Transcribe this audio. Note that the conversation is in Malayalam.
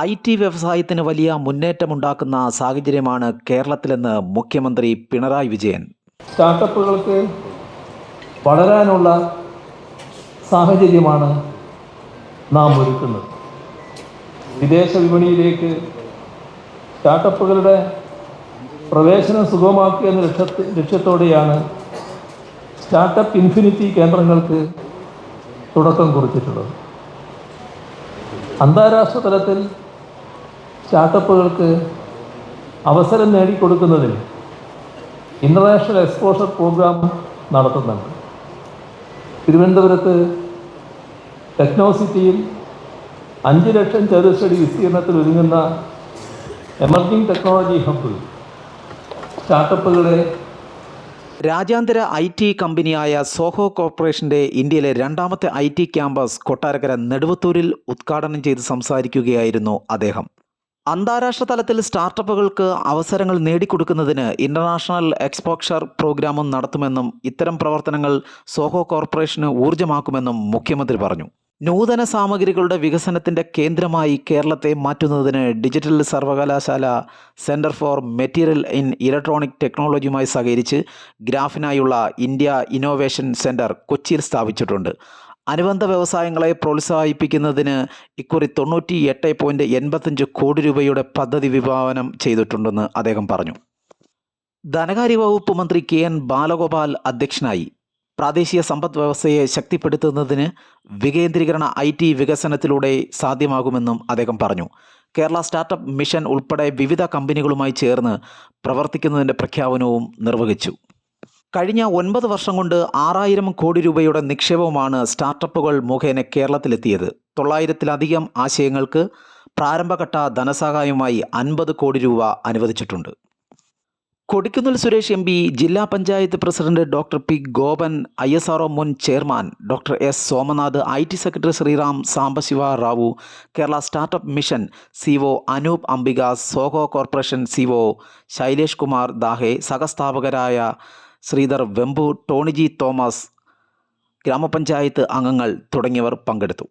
ഐ ടി വ്യവസായത്തിന് വലിയ മുന്നേറ്റമുണ്ടാക്കുന്ന സാഹചര്യമാണ് കേരളത്തിലെന്ന് മുഖ്യമന്ത്രി പിണറായി വിജയൻ. സ്റ്റാർട്ടപ്പുകൾക്ക് വളരാനുള്ള സാഹചര്യമാണ് നാം ഒരുക്കുന്നത്. വിദേശ വിപണിയിലേക്ക് സ്റ്റാർട്ടപ്പുകളുടെ പ്രവേശനം സുഗമമാക്കുക എന്ന ലക്ഷ്യത്തി ലക്ഷ്യത്തോടെയാണ് സ്റ്റാർട്ടപ്പ് ഇൻഫിനിറ്റി കേന്ദ്രങ്ങൾക്ക് തുടക്കം കുറിച്ചിട്ടുള്ളത്. അന്താരാഷ്ട്ര തലത്തിൽ സ്റ്റാർട്ടപ്പുകൾക്ക് അവസരം നേടിക്കൊടുക്കുന്നതിന് ഇന്റർനാഷണൽ എക്സ്പോഷർ പ്രോഗ്രാം നടത്തുന്നുണ്ട്. തിരുവനന്തപുരത്ത് ടെക്നോസിറ്റിയിൽ അഞ്ച് ലക്ഷം ചതുരശ്രടി വിസ്തീർണത്തിൽ ഒരുങ്ങുന്ന എമർജിംഗ് ടെക്നോളജി ഹബ്ബ് സ്റ്റാർട്ടപ്പുകളെ രാജ്യാന്തര ഐ ടി കമ്പനിയായ സോഹോ കോർപ്പറേഷന്റെ ഇന്ത്യയിലെ രണ്ടാമത്തെ ഐ ടി ക്യാമ്പസ് കൊട്ടാരക്കര നെടുവത്തൂരിൽ ഉദ്ഘാടനം ചെയ്ത് സംസാരിക്കുകയായിരുന്നു അദ്ദേഹം. അന്താരാഷ്ട്ര തലത്തിൽ സ്റ്റാർട്ടപ്പുകൾക്ക് അവസരങ്ങൾ നേടിക്കൊടുക്കുന്നതിന് ഇന്റർനാഷണൽ എക്സ്പോക്ഷർ പ്രോഗ്രാമും നടത്തുമെന്നും ഇത്തരം പ്രവർത്തനങ്ങൾ സോഹോ കോർപ്പറേഷന് ഊർജമാക്കുമെന്നും മുഖ്യമന്ത്രി പറഞ്ഞു. നൂതന സാമഗ്രികളുടെ വികസനത്തിന്റെ കേന്ദ്രമായി കേരളത്തെ മാറ്റുന്നതിന് ഡിജിറ്റൽ സർവകലാശാല centre for material in electronic ടെക്നോളജിയുമായി സഹകരിച്ച് ഗ്രാഫിനായുള്ള ഇന്ത്യ ഇന്നോവേഷൻ സെന്റർ കൊച്ചിയിൽ സ്ഥാപിച്ചിട്ടുണ്ട്. അനുബന്ധ വ്യവസായങ്ങളെ പ്രോത്സാഹിപ്പിക്കുന്നതിന് ഇക്കുറി തൊണ്ണൂറ്റി എട്ട് പോയിന്റ് എൺപത്തഞ്ച് കോടി രൂപയുടെ പദ്ധതി വിഭാവനം ചെയ്തിട്ടുണ്ടെന്ന് അദ്ദേഹം പറഞ്ഞു. ധനകാര്യ വകുപ്പ് മന്ത്രി കെ എൻ ബാലഗോപാൽ അധ്യക്ഷനായി പ്രാദേശിക സമ്പദ് വ്യവസ്ഥയെ ശക്തിപ്പെടുത്തുന്നതിന് വികേന്ദ്രീകരണ ഐ ടി വികസനത്തിലൂടെ സാധ്യമാകുമെന്നും അദ്ദേഹം പറഞ്ഞു. കേരള സ്റ്റാർട്ടപ്പ് മിഷൻ ഉൾപ്പെടെ വിവിധ കമ്പനികളുമായി ചേർന്ന് പ്രവർത്തിക്കുന്നതിന്റെ പ്രഖ്യാപനവും നിർവഹിച്ചു. കഴിഞ്ഞ ഒൻപത് വർഷം കൊണ്ട് ആറായിരം കോടി രൂപയുടെ നിക്ഷേപമാണ് സ്റ്റാർട്ടപ്പുകൾ മുഖേന കേരളത്തിലെത്തിയത്. തൊള്ളായിരത്തിലധികം ആശയങ്ങൾക്ക് പ്രാരംഭഘട്ട ധനസഹായമായി അൻപത് കോടി രൂപ അനുവദിച്ചിട്ടുണ്ട്. കൊടിക്കുന്നിൽ സുരേഷ് എം പി ജില്ലാ panchayat president doctor P Gopan I S മുൻ chairman doctor S Somanath I T secretary Sreeram Sambasiva Rao Kerala startup mission C O Anoop Ambika Zoho corporation C O Shailesh Kumar Dahe സഹസ്ഥാപകരായ Sridhar Vembu Tony G Thomas ഗ്രാമപഞ്ചായത്ത് അംഗങ്ങൾ തുടങ്ങിയവർ പങ്കെടുത്തു.